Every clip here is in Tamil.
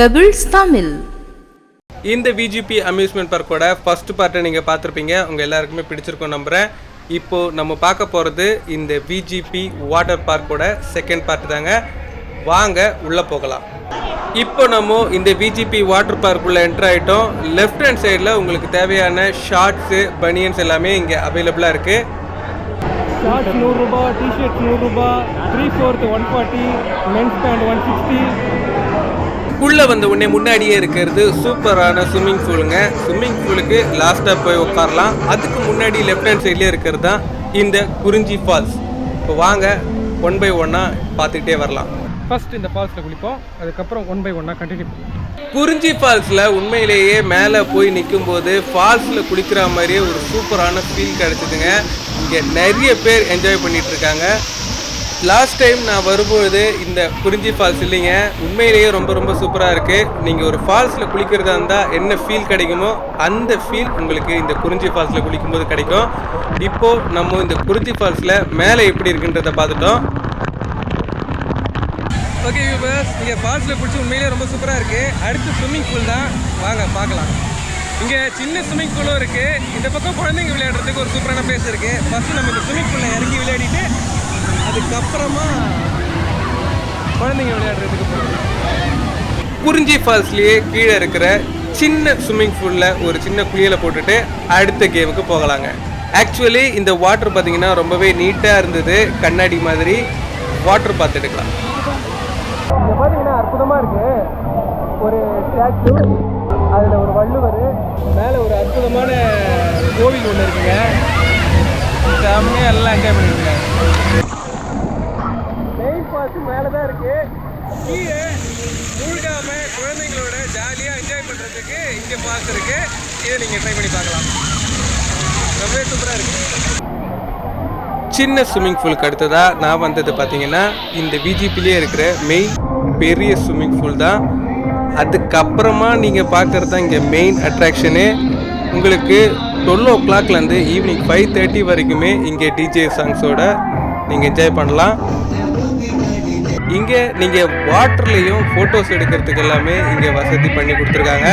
பெபிள்ஸ் தமிழ் இந்த விஜிபி அம்யூஸ்மெண்ட் பார்க்கோட ஃபர்ஸ்ட் பார்ட்டை நீங்கள் பார்த்துருப்பீங்க. உங்கள் எல்லாருக்குமே பிடிச்சிருக்கும் நம்புகிறேன் இப்போது நம்ம பார்க்க போகிறது இந்த விஜிபி வாட்டர் பார்க்கோட செகண்ட் பார்ட் தாங்க. வாங்க உள்ளே போகலாம். இப்போ நம்ம இந்த விஜிபி வாட்டர் பார்க்குள்ளே என்டர் ஆகிட்டோம் லெஃப்ட் ஹேண்ட் சைடில் உங்களுக்கு தேவையான ஷார்ட்ஸு பனியன்ஸ் எல்லாமே இங்கே அவைலபிளாக இருக்குது ஷார்ட்ஸ் நூறுரூபா டிஷர்ட் நூறுரூபா three fourth one forty men's pant one sixty உள்ளே வந்த உடனே முன்னாடியே இருக்கிறது சூப்பரான ஸ்விம்மிங் பூலுங்க ஸ்விம்மிங் பூலுக்கு லாஸ்ட்டாக போய் உட்காரலாம். அதுக்கு முன்னாடி லெஃப்ட் ஹேண்ட் சைட்லேயே இருக்கிறது தான் இந்த குறிஞ்சி ஃபால்ஸ் இப்போ வாங்க ஒன் பை ஒன்னாக பார்த்துக்கிட்டே வரலாம். ஃபர்ஸ்ட் இந்த ஃபால்ஸில் குளிப்போம். அதுக்கப்புறம் ஒன் பை ஒன்னாக கண்டினியூ குறிஞ்சி ஃபால்ஸில் உண்மையிலேயே மேலே போய் நிற்கும்போது ஃபால்ஸில் குளிக்கிற மாதிரியே ஒரு சூப்பரான ஃபீல் கிடச்சிதுங்க. இங்கே நிறைய பேர் என்ஜாய் பண்ணிட்டு இருக்காங்க. லாஸ்ட் டைம் நான் வரும்பொழுது இந்த குறிஞ்சி ஃபால்ஸ் இல்லைங்க. உண்மையிலேயே ரொம்ப ரொம்ப சூப்பராக இருக்குது நீங்கள் ஒரு ஃபால்ஸில் குளிக்கிறதா இருந்தால் என்ன ஃபீல் கிடைக்குமோ அந்த ஃபீல் உங்களுக்கு இந்த குறிஞ்சி ஃபால்ஸில் குளிக்கும்போது கிடைக்கும். இப்போது நம்ம இந்த குறிஞ்சி ஃபால்ஸில் மேலே எப்படி இருக்குன்றதை பார்த்துட்டோம். ஓகே வியூவர்ஸ் இங்கே ஃபால்ஸில் குளிச்சு உண்மையிலேயே ரொம்ப சூப்பராக இருக்குது அடுத்து ஸ்விம்மிங் பூல் தான். வாங்க பார்க்கலாம். இங்கே சின்ன ஸ்விம்மிங் பூலும் இருக்குது இந்த பக்கம் குழந்தைங்க விளையாடுறதுக்கு ஒரு சூப்பரான பிளேஸ் இருக்குது ஃபஸ்ட்டு நம்ம இந்த ஸ்விம்மிங் பூலில் இறங்கி விளையாடிட்டு அதுக்கப்புறமா குழந்தைங்க விளையாடுறதுக்கு போகலாம் குறிஞ்சி ஃபால்ஸ்லேயே கீழே இருக்கிற சின்ன ஸ்விம்மிங் பூலில் ஒரு சின்ன குளியலை போட்டுட்டு அடுத்த கேமுக்கு போகலாங்க. ஆக்சுவலி இந்த வாட்டர் பார்த்தீங்கன்னா ரொம்பவே நீட்டாக இருந்தது. கண்ணாடி மாதிரி வாட்டர் பார்த்து எடுக்கலாம். இங்கே பார்த்தீங்கன்னா அற்புதமாக இருக்குது ஒரு ஸ்டாச்சு அதில் ஒரு வள்ளுவர் மேலே ஒரு அற்புதமான கோவில் ஒன்று இருக்குங்க. செம்மையாக எல்லாம் என்ஜாய் பண்ணிட்டு ஃபால்ஸ் மேலே தான் இருக்குது கீழே மூழ்காம குழந்தைங்களோட ஜாலியாக என்ஜாய் பண்ணுறதுக்கு இங்கே ஃபால்ஸ் இருக்கு. இதை நீங்கள் ட்ரை பண்ணி பார்க்கலாம். ரொம்பவே சூப்பராக இருக்கு. சின்ன ஸ்விம்மிங் பூலுக்கு அடுத்ததாக நான் வந்தது பார்த்தீங்கன்னா இந்த விஜிபிலே இருக்கிற மெயின் பெரிய ஸ்விம்மிங் பூல் தான். அதுக்கப்புறமா நீங்கள் பார்க்குறது தான் இங்கே மெயின் அட்ராக்ஷனு உங்களுக்கு டுவெல் ஓ கிளாக்லேருந்து ஈவினிங் ஃபைவ் தேர்ட்டி வரைக்குமே இங்கே டிஜே சாங்ஸோட நீங்கள் என்ஜாய் பண்ணலாம். இங்கே நீங்கள் வாட்டர்லேயும் ஃபோட்டோஸ் எடுக்கிறதுக்கு எல்லாமே இங்கே வசதி பண்ணி கொடுத்துருக்காங்க.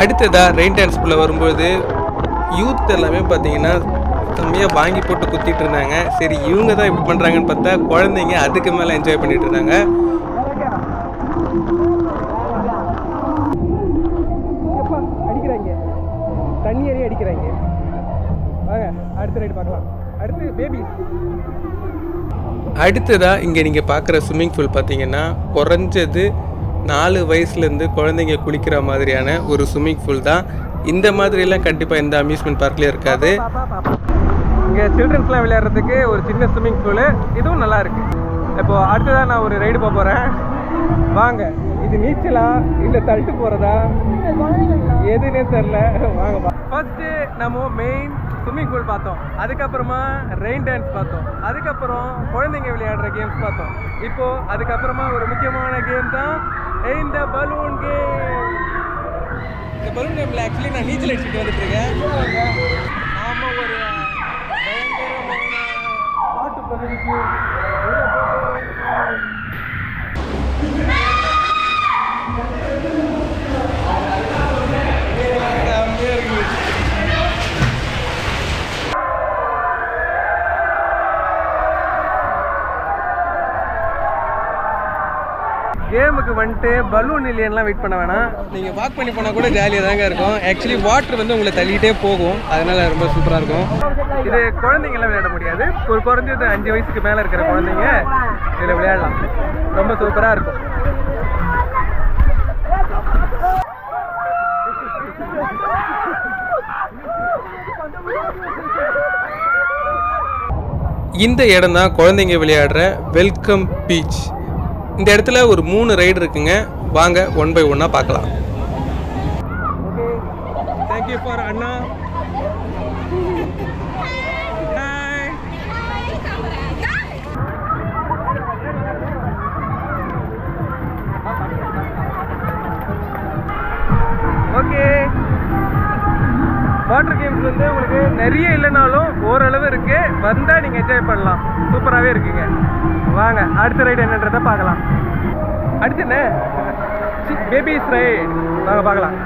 அடுத்ததாக ரெயின் டான்ஸ்குள்ளே வரும்போது யூத் எல்லாமே பார்த்தீங்கன்னா செம்மையாக வாங்கி போட்டு குத்திட்டு இருந்தாங்க. சரி இவங்க தான் இப்படி பண்ணுறாங்கன்னு பார்த்தா குழந்தைங்க அதுக்கு மேலே என்ஜாய் பண்ணிட்டு இருந்தாங்க. அடிக்கிறாங்க. தண்ணி ஏறி அடிக்கிறாங்க. வாங்க அடுத்த ரைடு பார்க்கலாம். அடுத்து பேபி அடுத்ததாக இங்கே நீங்கள் பார்க்குற ஸ்விம்மிங் பூல் பார்த்தீங்கன்னா குறைஞ்சது நாலு வயசுலேருந்து குழந்தைங்க குளிக்கிற மாதிரியான ஒரு ஸ்விம்மிங் பூல் தான். இந்த மாதிரிலாம் கண்டிப்பாக எந்த அம்யூஸ்மெண்ட் பார்க்லேயும் இருக்காது. இங்கே சில்ட்ரன்ஸ்லாம் விளையாடுறதுக்கு ஒரு சின்ன ஸ்விம்மிங் பூலு இதுவும் நல்லா இருக்கு. இப்போ அடுத்ததான் நான் ஒரு ரைடு போக போகிறேன் வாங்க. இது நீச்சலா? இல்லை தள்ளிட்டு போகிறதா எதுன்னே தெரில வாங்க ஃபர்ஸ்ட்டு நம்ம மெயின் ஸ்விம்மிங் பூல் பார்த்தோம். அதுக்கப்புறமா ரெயின் டான்ஸ் பார்த்தோம். அதுக்கப்புறம் குழந்தைங்க விளையாடுற கேம்ஸ் பார்த்தோம். இப்போது அதுக்கப்புறமா ஒரு முக்கியமான கேம் தான் இந்த பலூன் கேம் இந்த பலூன் கேமில் ஆக்சுவலி நான் நீச்சல் அடிச்சுட்டு வந்துட்டு இருக்கேன். நாம ஒரு பயங்கரமான பாட்டு பகுதிக்கு கேமுக்கு வந்துட்டு பலூன் இல்லையெல்லாம் வெயிட் பண்ண வேணாம். நீங்கள் வாக் பண்ணி போனால் கூட ஜாலியாக தாங்க இருக்கும். ஆக்சுவலி வாட்டர் வந்து உங்களை தள்ளிகிட்டே போகும். அதனால் ரொம்ப சூப்பராக இருக்கும். இது குழந்தைங்களாம் விளையாட முடியாது. ஒரு குறைஞ்சது அஞ்சு வயசுக்கு மேலே இருக்கிற குழந்தைங்க இதில் விளையாடலாம். ரொம்ப சூப்பராக இருக்கும். இந்த இடம் தான் குழந்தைங்க விளையாடுற வெல்கம் பீச் இந்த இடத்துல ஒரு மூணு ரைடு இருக்குங்க. வாங்க ஒன் பை ஒன்னாக பார்க்கலாம். ஓகே தேங்க்யூ ஃபார் அண்ணா. வாட்டர் கேம்ஸ் வந்து உங்களுக்கு நிறைய இல்லைனாலும் ஓரளவு இருக்குது வந்தால் நீங்கள் என்ஜாய் பண்ணலாம். சூப்பராகவே இருக்குங்க. வாங்க அடுத்த ரைடு என்னன்றதை பார்க்கலாம். அடுத்து என்ன? பேபிஸ் ரைடு வாங்க பார்க்கலாம்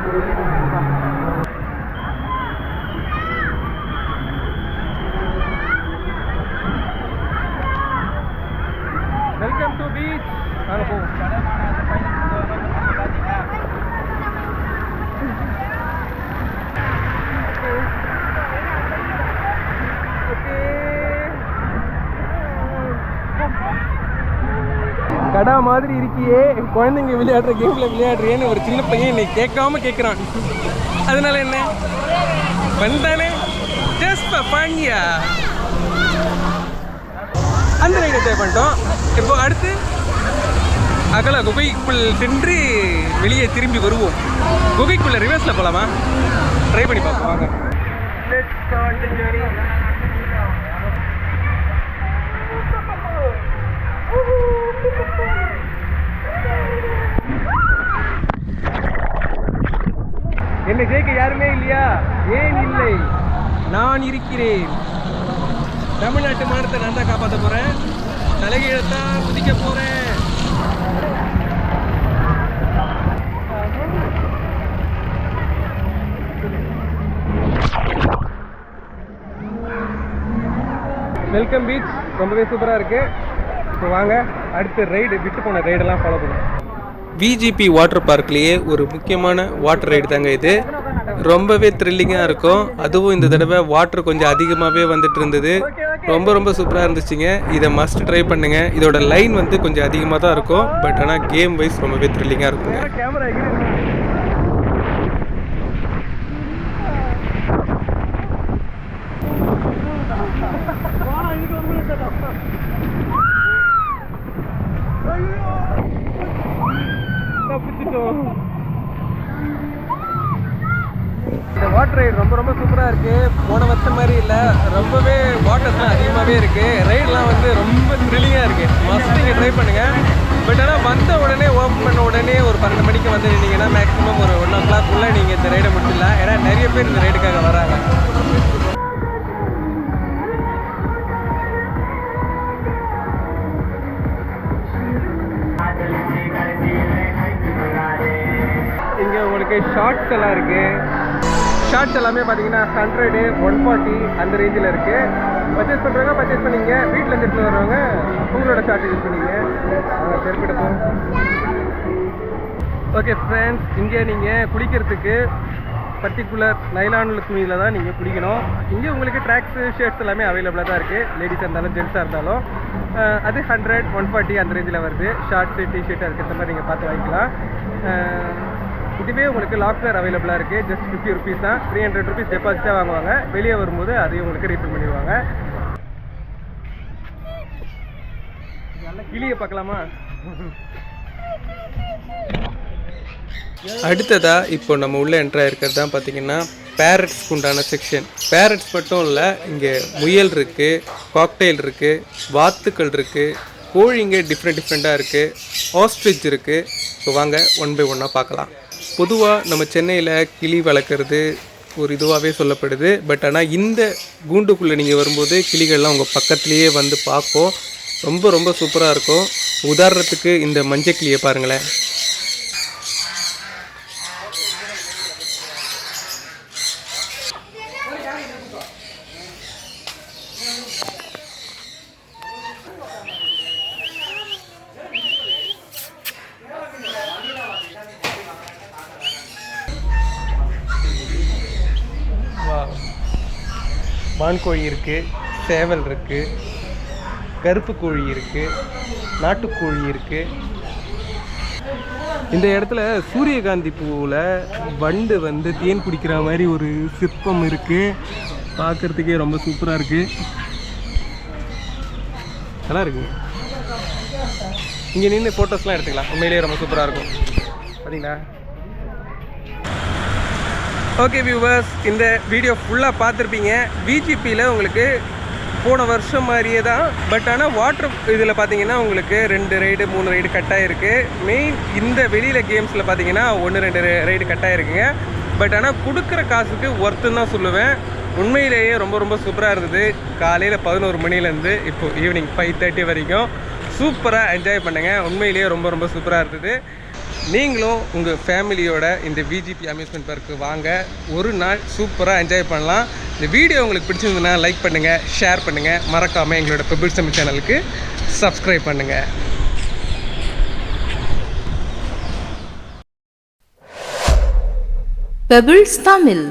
வெல்கம் டு பீச் வாங்க போவோம் கடா மாதிரி இருக்கியே. குழந்தைங்க விளையாடுற கேம்ல விளையாடுறியேன்னு ஒரு சின்ன பையன் என்னை கேட்காம கேட்குறான். அதனால என்ன? வந்தானே? ஜஸ்ட் பண்ணியா அந்த ரைடை என்ஜாய் பண்ணிட்டோம். இப்போ அடுத்து அகல குகைக்குள் சென்று வெளியே திரும்பி வருவோம். குகைக்குள்ள ரிவர்ஸில் போகலாமா ட்ரை பண்ணி பார்ப்போம். வாங்க. Woohoo! என்னை ஜெயிக்க யாருமே இல்லையா? ஏன் இல்லை? நான் இருக்கிறேன். தமிழ்நாட்டு மாநிலத்தை நான் தான் காப்பாற்ற போறேன். தலைகீழத்தான் குதிக்க போறேன். வெல்கம் பீச் ரொம்பவே சூப்பராக இருக்குது இப்போ வாங்க. அடுத்த ரைடு விட்டு போன ரைடெல்லாம் ஃபாலோ பண்ணுவோம் விஜிபி வாட்டர் பார்க்லேயே ஒரு முக்கியமான வாட்டர் ரைடு தாங்க இது. ரொம்பவே த்ரில்லிங்காக இருக்கும். அதுவும் இந்த தடவை வாட்டர் கொஞ்சம் அதிகமாகவே வந்துட்டு இருந்தது. ரொம்ப ரொம்ப சூப்பராக இருந்துச்சுங்க. இதை மஸ்ட் ட்ரை பண்ணுங்க. இதோட லைன் வந்து கொஞ்சம் அதிகமாக தான் இருக்கும். பட் ஆனால் கேம் வைஸ் ரொம்பவே த்ரில்லிங்காக இருக்குங்க தப்பிச்சிட்டோம் இந்த வாட்டர் ரைடு ரொம்ப ரொம்ப சூப்பராக இருக்கு போன வருஷம் மாதிரி இல்லை ரொம்பவே வாட்டர்ஸ்லாம் அதிகமாகவே இருக்குது ரைடெலாம் வந்து ரொம்ப த்ரில்லிங்காக இருக்குது மஸ்ட் நீங்கள் ட்ரை பண்ணுங்கள் பட் ஆனால் வந்த உடனே ஓப்பன் பண்ண உடனே ஒரு பன்னெண்டு மணிக்கு வந்து நின்னீங்கன்னா மேக்ஸிமம் ஒரு ஒன் ஓ கிளாக்குள்ளே நீங்கள் இந்த ரைடை முடிச்சிடலாம் ஏன்னா நிறைய பேர் இந்த ரைடுக்காக வராங்க. இங்கே உங்களுக்கு ஷார்ட்ஸ் எல்லாம் இருக்குது ஷார்ட்ஸ் எல்லாமே பார்த்தீங்கன்னா ஹண்ட்ரடு ஒன் ஃபார்ட்டி அந்த ரேஞ்சில் இருக்கு. பர்ச்சேஸ் பண்ணுறவங்க பர்ச்சேஸ் பண்ணீங்க. வீட்டில் இருந்து எடுத்து வரவங்க உங்களோட ஷார்ட் யூஸ் பண்ணிங்க. செருப்பிடுப்போம் ஓகே ஃப்ரெண்ட்ஸ் இங்கே நீங்கள் குளிக்கிறதுக்கு பர்டிகுலர் நைலான் துணியில் தான் நீங்கள் குளிக்கணும். இங்கே உங்களுக்கு ட்ராக்ஸு ஷர்ட்ஸ் எல்லாமே அவைலபிளாக தான் இருக்குது லேடிஸாக இருந்தாலும் ஜென்ஸாக இருந்தாலும். அது ஹண்ட்ரட் ஒன் ஃபார்ட்டி அந்த ரேஞ்சில் வருது. ஷார்ட்ஸு டிஷர்ட் அதுக்கேற்ற மாதிரி நீங்கள் பார்த்து வாங்கிக்கலாம். இதுவே உங்களுக்கு லாக்வேர் அவைலபிளாக இருக்குது ஜஸ்ட் ஃபிஃப்டி ருபீஸ் தான். த்ரீ ஹண்ட்ரட் ருபீஸ் டெபாசிட்டாக வாங்குவாங்க. வெளியே வரும்போது அதையும் உங்களுக்கு ரீஃபண்ட் பண்ணிடுவாங்க. கிளியை பார்க்கலாமா? அடுத்ததாக இப்போ நம்ம உள்ள என்ட்ரா இருக்கிறது தான் பார்த்தீங்கன்னா பேரட்ஸ்க்கு உண்டான செக்ஷன் பேரட்ஸ் மட்டும் இல்லை இங்கே முயல் இருக்குது காக்டெயில் இருக்குது வாத்துக்கள் இருக்குது கோழிங்க டிஃப்ரெண்ட் டிஃப்ரெண்ட்டாக இருக்குது ஆஸ்ட்ரிச் இருக்குது ஸோ வாங்க ஒன் பை ஒன்னாக பார்க்கலாம். பொதுவாக நம்ம சென்னையில் கிளி வளர்க்குறது ஒரு இதுவாகவே சொல்லப்படுது. பட் ஆனால் இந்த கூண்டுக்குள்ளே நீங்கள் வரும்போது கிளிகள்லாம் உங்கள் பக்கத்துலேயே வந்து பார்க்கும் ரொம்ப ரொம்ப சூப்பராக இருக்கும். உதாரணத்துக்கு இந்த மஞ்சள் கிளியை பாருங்களேன். மான்கோழி இருக்குது சேவல் இருக்குது கருப்பு கோழி இருக்குது நாட்டுக்கோழி இருக்குது இந்த இடத்துல சூரியகாந்தி பூவில் வண்டு வந்து தேன் குடிக்கிற மாதிரி ஒரு சிற்பம் இருக்குது பார்க்குறதுக்கே ரொம்ப சூப்பராக இருக்குது நல்லா இருக்குங்க இங்கே நின்று ஃபோட்டோஸ்லாம் எடுத்துக்கலாம். உண்மையிலேயே ரொம்ப சூப்பராக இருக்கும். பார்த்தீங்களா ஓகே வியூவர்ஸ் இந்த வீடியோ ஃபுல்லாக பார்த்துருப்பீங்க. விஜிபியில் உங்களுக்கு போன வருஷம் மாதிரியே தான். பட் ஆனால் வாட்டர் இதில் பார்த்தீங்கன்னா உங்களுக்கு ரெண்டு ரைடு மூணு ரைடு கட்டாக இருக்குது மெயின் இந்த வெளியில் கேம்ஸில் பார்த்தீங்கன்னா ஒன்று ரெண்டு ரைடு கட்டாக இருக்குங்க. பட் ஆனால் கொடுக்குற காசுக்கு ஒர்த்துன்னு தான் சொல்லுவேன். உண்மையிலேயே ரொம்ப ரொம்ப சூப்பராக இருந்தது. காலையில் பதினோரு மணிலேருந்து இப்போ ஈவினிங் ஃபைவ் தேர்ட்டி வரைக்கும் சூப்பராக என்ஜாய் பண்ணுங்கள் உண்மையிலேயே ரொம்ப ரொம்ப சூப்பராக இருந்தது. நீங்களும் உங்கள் ஃபேமிலியோட இந்த விஜிபி அம்யூஸ்மெண்ட் பார்க்கு வாங்க. ஒரு நாள் சூப்பராக என்ஜாய் பண்ணலாம். இந்த வீடியோ உங்களுக்கு பிடிச்சிருந்ததுன்னா லைக் பண்ணுங்கள் ஷேர் பண்ணுங்கள் மறக்காமல் எங்களோட பெபிள் சமி சேனலுக்கு சப்ஸ்கிரைப் பண்ணுங்கள் Pebbles தமிழ்